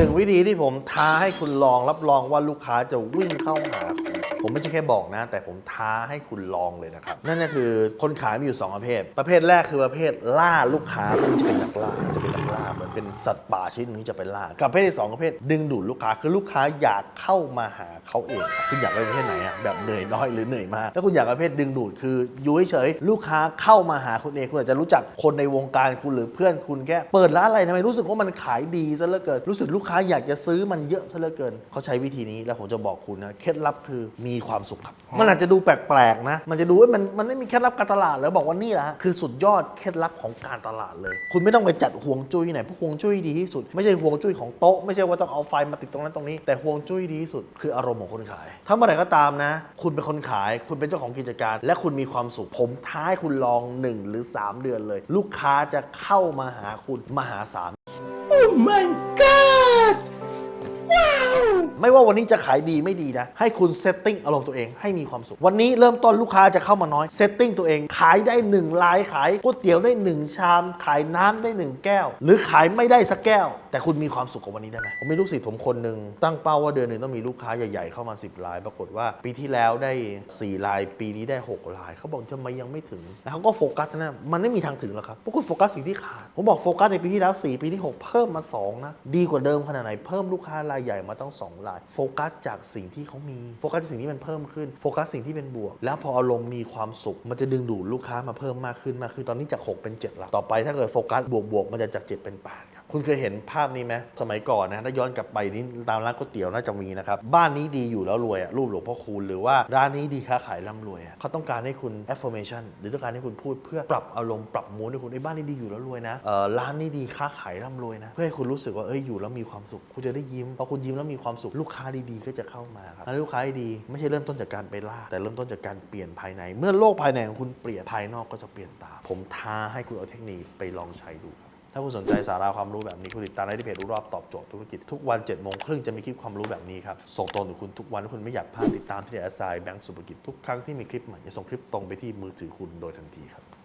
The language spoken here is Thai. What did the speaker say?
หนึ่งวิธีที่ผมท้าให้คุณลองรับรองว่าลูกค้าจะวิ่งเข้าหาคุณ ผมไม่ใช่แค่บอกนะ แต่ผมท้าให้คุณลองเลยนะครับ นั่นก็คือคนขายมีอยู่ 2 ประเภท ประเภทแรกคือประเภทล่าลูกค้ามันจะเป็นนักล่าจะเป็นนักล่าเหมือนเป็นสัตว์ป่าชนิดหนึงที่จะไปล่ากับประเภทที่สองประเภทดึงดูดลูกค้าคือลูกค้าอยากเข้ามาหาเขาเองคุณอยากไปประเภทไหนอะแบบเหนื่อยน้อยหรือเหนื่อยมากถ้าคุณอยากประเภทดึงดูดคืออยู่เฉยๆลูกค้าเข้ามาหาคุณเองคุณอาจจะรู้จักคนในวงการคุณหรือเพื่อนคุณแค่เปิดร้านอะไรทำไมรู้สึกว่ามันขายดีซะเหลือเกินรู้สึกลูกค้าอยากจะซื้อมันเยอะซะเหลือเกินเขาใช้วิธีนี้แล้วผมจะบอกคุณนะเคล็ดลับคือมีความสุขครับ มันอาจจะดูแปลกๆนะ มันจะดูว่ามันมันไม่มีเคล็ดลับการตลาดแล้วบอกว่านี่แหละฮะคือสุดยอดเคล็ดลับของการตลาดเลย คุณไม่ต้องไปจัดห่วงจุ้ยไหนเพราะห่วงจุ้ยดีที่สุด ไม่ใช่ห่วงจุ้ยของโต๊ะไม่ใช่ว่าต้องเอาไฟมาติดตรงนั้นตรงนี้ แต่ห่วงจุ้ยดีที่สุด คืออารมณ์ของคนขาย ถ้าเมื่อไหร่ก็ตามนะ คุณเป็นคนขาย คุณเป็นเจ้าของกิจการ และคุณมีความสุขผมท้าให้คุณลอง 1 หรือ 3 เดือนเลย ลูกค้าจะเข้ามาหาคุณมหาศาล ไม่ว่าวันนี้จะขายดีไม่ดีนะ ให้คุณเซตติ้งอารมณ์ตัวเองให้มีความสุข วันนี้เริ่มต้นลูกค้าจะเข้ามาน้อยเซตติ้งตัวเองขายได้1ลายขายก๋วยเตี๋ยวได้ 1 ชาม ขายน้ำได้ 1 แก้ว หรือขายไม่ได้สักแก้ว แต่คุณมีความสุขกับวันนี้ได้ไหมผมมีลูกศิษย์ผมคนหนึ่งตั้งเป้าว่าเดือนหนึ่งต้องมีลูกค้าใหญ่ๆเข้ามา 10 ลาย ปรากฏว่าปีที่แล้วได้ 4 ลาย ปีนี้ได้ 6 ลาย เขาบอกทำไมยังไม่ถึงแล้วเขาก็โฟกัสนะมันไม่มีทางถึงหรอกครับเพราะคุณโฟกัสสิ่งที่ขาด ผมบอกโฟกัสในปีที่แล้ว 4 ปีที่ 6 เพิ่มมา 2 นะ ดีกว่าเดิมขนาดไหน เพิ่มลูกค้ารายใหญ่มาตั้ง2ราย โฟกัสจากสิ่งที่เขามี โฟกัสจากสิ่งที่มันเพิ่มขึ้น โฟกัสสิ่งที่เป็นบวก แล้วพออารมณ์มีความสุข มันจะดึงดูดลูกค้ามาเพิ่มมากขึ้นมากขึ้น ตอนนี้จาก 6 เป็น7ละต่อไปถ้าเกิดโฟกัสบวกบวกๆมันจะจาก 7 เป็น 8 คุณเคยเห็นภาพนี้ไหมสมัยก่อนนะถ้าย้อนกลับไปนี่ตามร้านก๋วยเตี๋ยวน่าจะมีนะครับ บ้านนี้ดีอยู่แล้วรวยอะรูปหลวงพ่อคูณหรือว่าร้านนี้ดีค้าขายร่ำรวยอะเขาต้องการให้คุณ affirmation หรือต้องการให้คุณพูดเพื่อปรับอารมณ์ปรับมูดให้คุณไอ้บ้านนี้ดีอยู่แล้วรวยนะเออร้านนี้ดีค้าขายร่ำรวยนะเพื่อให้คุณรู้สึกว่าเอ้ยอยู่แล้วมีความสุข คุณจะได้ยิ้มพอคุณยิ้มแล้วมีความสุขลูกค้าดีๆก็จะเข้ามาครับแล้วลูกค้าดีไม่ใช่เริ่มต้นจากการไปล่า แต่เริ่มต้นจากการเปลี่ยนภายใน เมื่อโลกภายในของคุณเปลี่ยนภายนอกก็จะเปลี่ยนตามผมท้าให้คุณเอาเทคนิคไปลองใช้ดูครับ ถ้าคุณสนใจสาระความรู้แบบนี้ คุณติดตามได้ที่เพจรู้รอบตอบโจทย์ธุรกิจทุกวัน7จ็ดโมงครึ่งจะมีคลิปความรู้แบบนี้ครับ ส่งตรงถึงคุณทุกวันถ้าคุณไม่อยากพลาดติดตามที่เดอสไซแบงก์สุภกิจทุกครั้งที่มีคลิปใหม่จะส่งคลิปตรงไปที่มือถือคุณโดยทันทีครับ